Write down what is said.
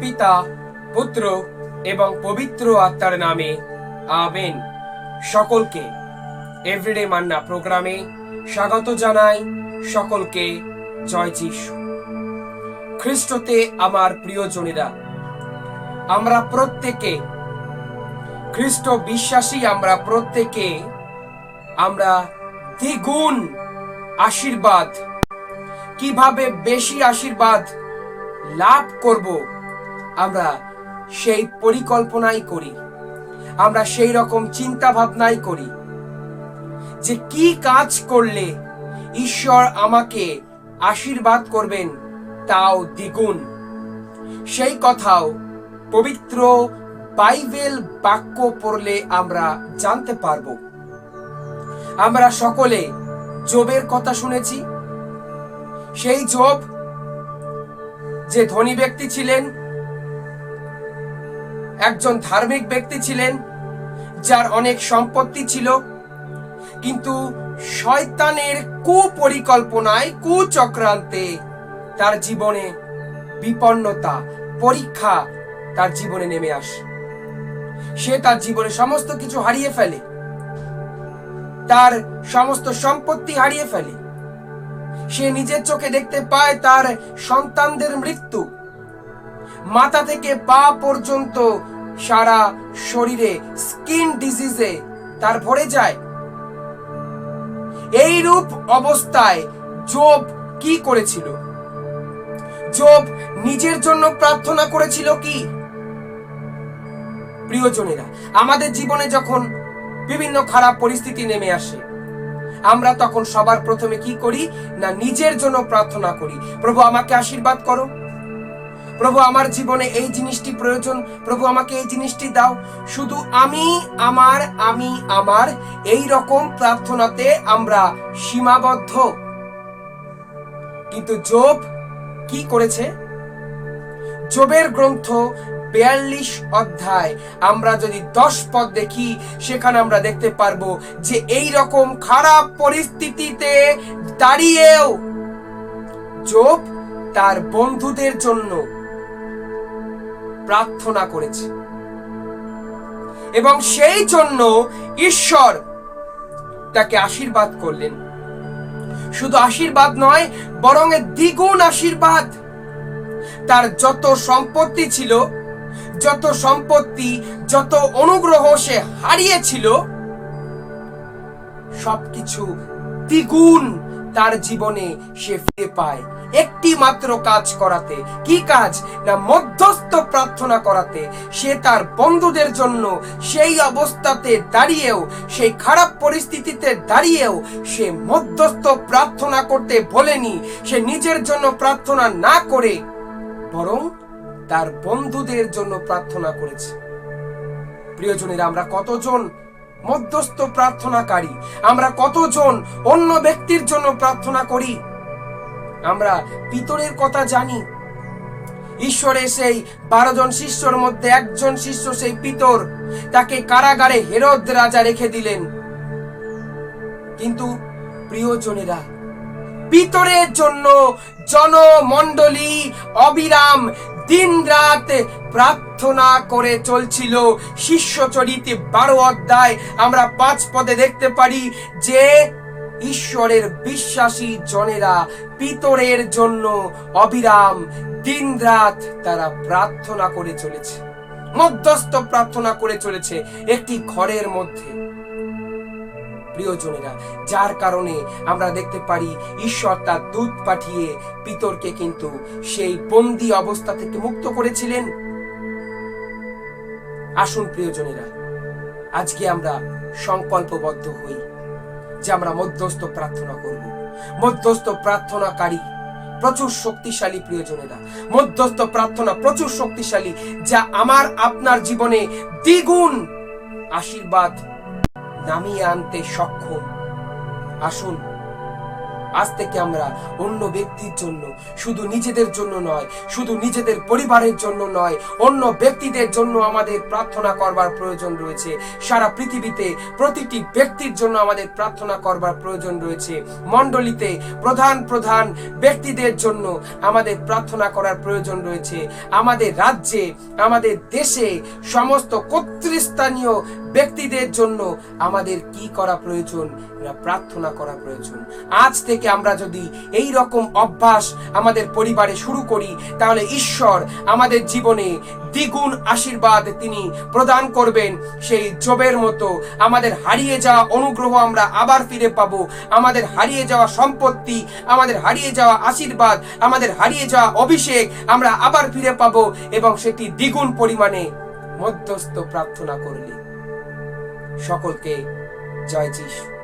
পিতা, পুত্র এবং পবিত্র আত্মার নামে, আমেন। সকলকে এভরিডে মান্না প্রোগ্রামে স্বাগত জানাই সকলকে। জয় যিশু। খ্রিস্টতে আমার প্রিয়জনেরা, আমরা প্রত্যেকে, খ্রিস্ট বিশ্বাসী আমরা প্রত্যেকে, আমরা দ্বিগুণ আশীর্বাদ, কীভাবে বেশি আশীর্বাদ লাভ করব আমরা সেই পরিকল্পনাই করি। আমরা সেই রকম চিন্তা ভাবনাই করি যে কি কাজ করলে ঈশ্বর আমাকে আশীর্বাদ করবেন তাও দ্বিগুণ। সেই কথাও পবিত্র বাইবেল বাক্য পড়লে আমরা জানতে পারব। আমরা সকলে জবের কথা শুনেছি। সেই জব যে ধনী ব্যক্তি ছিলেন একজন ধার্মিক ব্যক্তি ছিলেন, যার অনেক সম্পত্তি ছিল, কিন্তু শয়তানের কুপরিকল্পনায়, কুচক্রান্তে তার জীবনে বিপন্নতা, পরীক্ষা তার জীবনে নেমে আসে। সে তার জীবনে সমস্ত কিছু হারিয়ে ফেলে। তার সমস্ত সম্পত্তি হারিয়ে ফেলে। সে নিজের চোখে দেখতে পায় তার সন্তানদের মৃত্যু। মাথা থেকে পা পর্যন্ত সারা শরীরে স্কিন ডিজিজে তার ভরে যায়। এই রূপ অবস্থায় জব কি করেছিল? জব নিজের জন্য প্রার্থনা করেছিল কি? প্রিয়জনেরা, আমাদের জীবনে যখন বিভিন্ন খারাপ পরিস্থিতি নেমে আসে, আমরা তখন সবার প্রথমে কি করি? না, নিজের জন্য প্রার্থনা করি। প্রভু, আমাকে আশীর্বাদ করো। প্রভু, আমার জীবনে এই জিনিসটি প্রয়োজন। প্রভু, আমাকে এই জিনিসটি দাও। শুধু আমি, আমার আমি, আমার, এই রকম প্রার্থনাতে আমরা সীমাবদ্ধ। কিন্তু জব কি করেছে? জবের গ্রন্থ বিয়াল্লিশ অধ্যায়। আমরা যদি দশ পদ দেখি, সেখানে আমরা দেখতে পারব যে এই রকম খারাপ পরিস্থিতিতে দাঁড়িয়েও জব তার বন্ধুদের জন্য প্রার্থনা করেছে। এবং সেই জন্য ঈশ্বর তাকে আশীর্বাদ করলেন। শুধু আশীর্বাদ নয়, বরং দ্বিগুণ আশীর্বাদ। তার যত সম্পত্তি ছিল, যত সম্পত্তি, যত অনুগ্রহ সে হারিয়েছিল, সবকিছু দ্বিগুণ তার জীবনে সে ফিরে পায়। একটি মাত্র কাজ করাতে। কি কাজ? না মধ্যস্থ প্রার্থনা করাতে। সে তার বন্ধুদের জন্য সেই অবস্থাতে দাঁড়িয়েও, সেই খারাপ পরিস্থিতিতে দাঁড়িয়েও সে মধ্যস্থ প্রার্থনা করতে বলেনি। সে নিজের জন্য প্রার্থনা না করে, বরং তার বন্ধুদের জন্য প্রার্থনা করেছে। প্রিয়জনেরা, আমরা কতজন মধ্যস্থ প্রার্থনাকারী? আমরা কতজন অন্য ব্যক্তির জন্য প্রার্থনা করি? আমরা পিতরের কথা জানি। ঈশ্বরের সেই বারো জন শিষ্যর মধ্যে একজন শিষ্য সেই পিতর, তাকে কারাগারে হেরদ রাজা রেখে দিলেন। কিন্তু প্রিয়জনেরা, পিতরের জন্য জনমণ্ডলী অবিরাম দিন রাত প্রার্থনা করে চলছিল। শিষ্য চরিতে বারো অধ্যায় আমরা পাঁচ পদে দেখতে পারি যে ঈশ্বরের বিশ্বাসী জনেরা পিতরের জন্য অবিরাম দিন রাত তারা প্রার্থনা করে চলেছে। মধ্যস্থ প্রার্থনা করে চলেছে একটি ঘরের মধ্যে। প্রিয়জনেরা যার কারণে আমরা দেখতে পারি ঈশ্বর তার দুধ পাঠিয়ে পিতরকে কিন্তু সেই বন্দি অবস্থা থেকে মুক্ত করেছিলেন। আসুন প্রিয়জনেরা আজকে আমরা সংকল্পবদ্ধ হই। যে আমরা মধ্যস্থ প্রার্থনা করব। মধ্যস্থ প্রার্থনাকারী প্রচুর শক্তিশালী প্রিয়জনেরা। মধ্যস্থ প্রার্থনা প্রচুর শক্তিশালী যা আমার, আপনার জীবনে দ্বিগুণ আশীর্বাদ নামিয়ে আনতে সক্ষম। আসুন আজ থেকে আমরা অন্য ব্যক্তির জন্য, শুধু নিজেদের জন্য নয়, শুধু নিজেদের পরিবারের জন্য নয়, অন্য ব্যক্তিদের জন্য আমাদের প্রার্থনা করবার প্রয়োজন রয়েছে। সারা পৃথিবীতে প্রতিটি ব্যক্তির জন্য আমাদের প্রার্থনা করবার প্রয়োজন রয়েছে। মণ্ডলীতে প্রধান প্রধান ব্যক্তিদের জন্য আমাদের প্রার্থনা করার প্রয়োজন রয়েছে। আমাদের রাজ্যে, আমাদের দেশে সমস্ত কর্তৃস্থানীয় ব্যক্তিদের জন্য আমাদের কি করা প্রয়োজন? প্রার্থনা করা প্রয়োজন। আজ থেকে আমরা যদি এই রকম অভ্যাস আমাদের পরিবারে শুরু করি, তাহলে ঈশ্বর আমাদের জীবনে দ্বিগুণ আশীর্বাদ তিনি প্রদান করবেন। সেই জবের মতো আমাদের হারিয়ে যাওয়া অনুগ্রহ আমরা আবার ফিরে পাবো। আমাদের হারিয়ে যাওয়া সম্পত্তি, আমাদের হারিয়ে যাওয়া আশীর্বাদ, আমাদের হারিয়ে যাওয়া অভিষেক আমরা আবার ফিরে পাবো এবং সেটি দ্বিগুণ পরিমাণে মধ্যস্থ প্রার্থনা করলে। সকলকে জয় যিশু